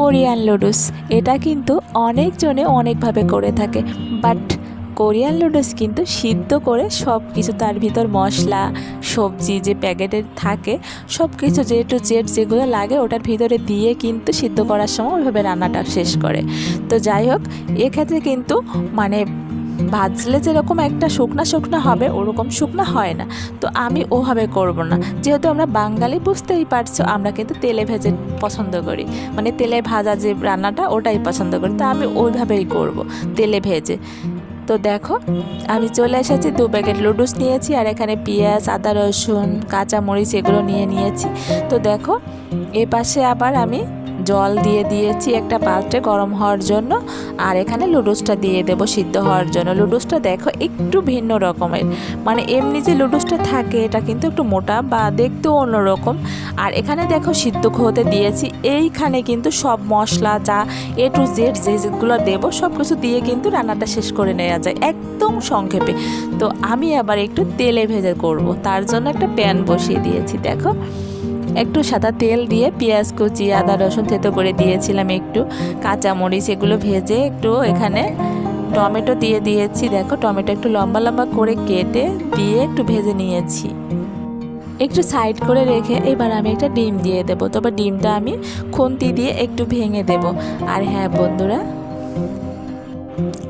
Korean লুডুস এটা কিন্তু অনেকজনে অনেকভাবে করে থাকে। বাট কোরিয়ান লুডুস কিন্তু সিদ্ধ করে সব কিছু তার ভিতর মশলা, সবজি যে প্যাকেটের থাকে সব কিছু যে টু জেড যেগুলো লাগে ওটার ভিতরে দিয়ে কিন্তু সিদ্ধ করার সময় ওইভাবে রান্নাটা শেষ করে। তো যাই হোক, এক্ষেত্রে কিন্তু মানে ভাজলে যেরকম একটা শুকনা শুকনা হবে, ওরকম শুকনা হয় না। তো আমি ওভাবে করব না। যেহেতু আমরা বাঙালি, বুঝতেই পারছ, আমরা কিন্তু তেলে ভেজে পছন্দ করি। মানে তেলে ভাজা যে রান্নাটা, ওটাই পছন্দ করি। তো আমি ওইভাবেই করব তেলে ভেজে। তো দেখো, আমি চলে এসেছি, দু প্যাকেট লুডুস নিয়েছি, আর এখানে পেঁয়াজ, আদা, রসুন কাঁচা মরিচ এগুলো নিয়ে নিয়েছি। তো দেখো, এ পাশে আবার আমি জল দিয়ে দিয়েছি একটা পাত্রে গরম হওয়ার জন্য। আর এখানে লুডুসটা দিয়ে দেবো সিদ্ধ হওয়ার জন্য। লুডুসটা দেখো একটু ভিন্ন রকমের। মানে এমনি যে লুডুসটা থাকে, এটা কিন্তু একটু মোটা বা দেখতেও অন্যরকম। আর এখানে দেখো সিদ্ধ হতে দিয়েছি। এইখানে কিন্তু সব মশলা চা এ টু জেড যেগুলো দেবো সব কিছু দিয়ে কিন্তু রান্নাটা শেষ করে নেওয়া যায় একদম সংক্ষেপে। তো আমি আবার একটু তেলে ভেজে করব। তার জন্য একটা প্যান বসিয়ে দিয়েছি, দেখো। একটু সাদা তেল দিয়ে পেঁয়াজ কুচি, আদা, রসুন থেতো করে দিয়েছিলাম একটু। কাঁচা মরিচ এগুলো ভেজে একটু এখানে টমেটো দিয়ে দিয়েছি। দেখো, টমেটো একটু লম্বা লম্বা করে কেটে দিয়ে একটু ভেজে নিয়েছি। একটু সাইড করে রেখে এবার আমি একটা ডিম দিয়ে দেবো। তবে ডিমটা আমি খুন্তি দিয়ে একটু ভেঙে দেব। আর হ্যাঁ বন্ধুরা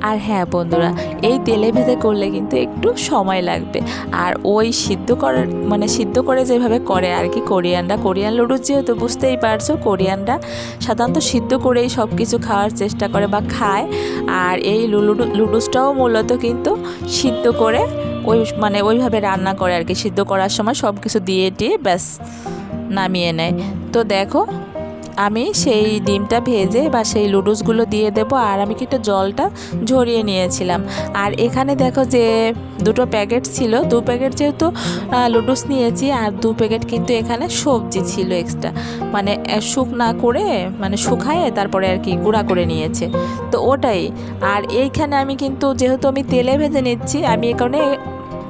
আর হ্যাঁ বন্ধুরা, এই তেলে ভেজে করলে কিন্তু একটু সময় লাগবে। আর ওই সিদ্ধ করার মানে সিদ্ধ করে যেভাবে করে আর কি, কোরিয়ানরা, কোরিয়ান লুডুস যেহেতু বুঝতেই পারছ, কোরিয়ানরা সাধারণত সিদ্ধ করেই সব কিছু খাওয়ার চেষ্টা করে বা খায়। আর এই লুডু, লুডুসটাও মূলত কিন্তু সিদ্ধ করে ওই মানে ওইভাবে রান্না করে আর কি, সিদ্ধ করার সময় সব কিছু দিয়ে টিয়ে ব্যাস নামিয়ে নেয়। তো দেখো আমি সেই ডিমটা ভেজে বা সেই লুডুসগুলো দিয়ে দেব, আর আমি কিন্তু জলটা ঝরিয়ে নিয়েছিলাম। আর এখানে দেখো যে দুটো প্যাকেট ছিল, দু প্যাকেট যেহেতু লুডুস নিয়েছি, আর দু প্যাকেট কিন্তু এখানে সবজি ছিল এক্সট্রা। মানে শুকনা করে মানে শুকায়ে তারপরে আর কি গুঁড়া করে নিয়েছে। তো ওটাই। আর এইখানে আমি কিন্তু যেহেতু আমি তেলে ভেজে নিচ্ছি, আমি এখানে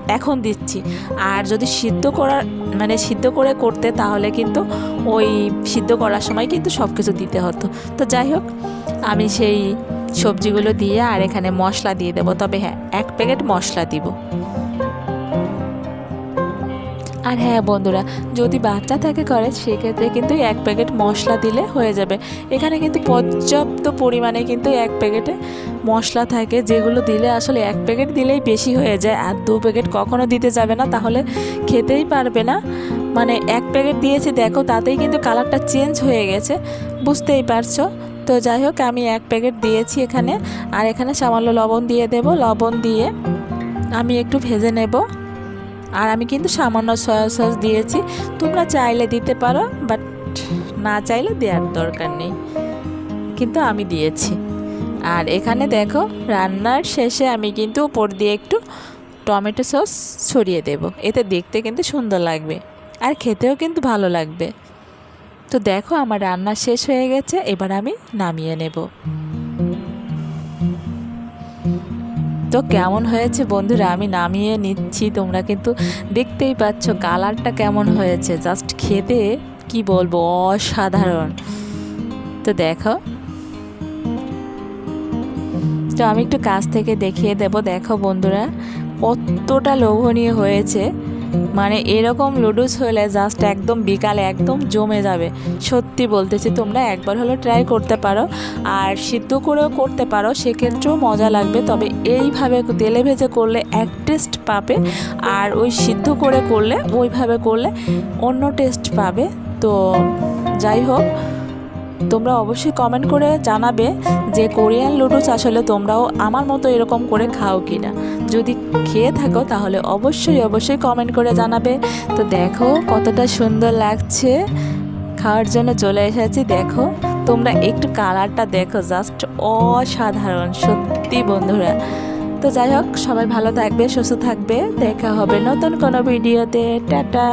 এখন দিচ্ছি। আর যদি সিদ্ধ করার মানে সিদ্ধ করে করতে তাহলে কিন্তু ওই সিদ্ধ করার সময় কিন্তু সব কিছু দিতে হতো। তো যাই হোক, আমি সেই সবজিগুলো দিয়ে আর এখানে মশলা দিয়ে দেবো। তবে হ্যাঁ এক প্যাকেট মশলা দিব। আর হ্যাঁ বন্ধুরা, যদি বাচ্চা থাকে করে সেক্ষেত্রে কিন্তু এক প্যাকেট মশলা দিলে হয়ে যাবে। এখানে কিন্তু পর্যাপ্ত পরিমাণে কিন্তু এক প্যাকেটে মশলা থাকে, যেগুলো দিলে আসলে এক প্যাকেট দিলেই বেশি হয়ে যায়। আর দু প্যাকেট কখনো দিতে যাবে না, তাহলে খেতেই পারবে না। মানে এক প্যাকেট দিয়েছি, দেখো, তাতেই কিন্তু কালারটা চেঞ্জ হয়ে গেছে। বুঝতেই পারছ? তো যাই হোক, আমি এক প্যাকেট দিয়েছি এখানে। আর এখানে সামান্য লবণ দিয়ে দেব। লবণ দিয়ে আমি একটু ভেজে নেব। আর আমি কিন্তু সামান্য সয়া সস দিয়েছি। তোমরা চাইলে দিতে পারো বাট না চাইলে দেওয়ার দরকার নেই। কিন্তু আমি দিয়েছি। আর এখানে দেখো, রান্নার শেষে আমি কিন্তু উপর দিয়ে একটু টমেটো সস ছড়িয়ে দেব। এতে দেখতে কিন্তু সুন্দর লাগবে। আর খেতেও কিন্তু ভালো লাগবে। তো দেখো, আমার রান্না শেষ হয়ে গেছে। এবার আমি নামিয়ে নেব। তো কেমন হয়েছে বন্ধুরা? আমি নামিয়ে নিচ্ছি, তোমরা কিন্তু দেখতেই পাচ্ছ কালারটা কেমন হয়েছে। জাস্ট খেতে, কি বলব, অসাধারণ। তো দেখো। তো আমি একটু কাছ থেকে দেখিয়ে দেব। দেখো বন্ধুরা, কতটা লোভনীয় হয়েছে। মানে এরকম লুডুস হলে জাস্ট একদম বিকালে একদম জমে যাবে। সত্যি বলতেছি, তোমরা একবার হলো ট্রাই করতে পারো। আর সিদ্ধ করেও করতে পারো, সেক্ষেত্রেও মজা লাগবে। তবে এইভাবে তেলে ভেজে করলে এক টেস্ট পাবে, আর ওই সিদ্ধ করে করলে, ওইভাবে করলে অন্য টেস্ট পাবে। তো যাই হোক, তোমরা অবশ্যই কমেন্ট করে জানাবে যে কোরিয়ান লুডুস আসলে তোমরাও আমার মতো এরকম করে খাও কি না যদি খেয়ে থাকো, তাহলে অবশ্যই অবশ্যই কমেন্ট করে জানাবে। তো দেখো কতটা সুন্দর লাগছে। খাওয়ার জন্য চলে এসেছি, দেখো। তোমরা একটু কালারটা দেখো জাস্ট অসাধারণ, সত্যি বন্ধুরা। তো যাই হোক, সবাই ভালো থাকবে, সুস্থ থাকবে। দেখা হবে নতুন কোনো ভিডিওতে টাটা!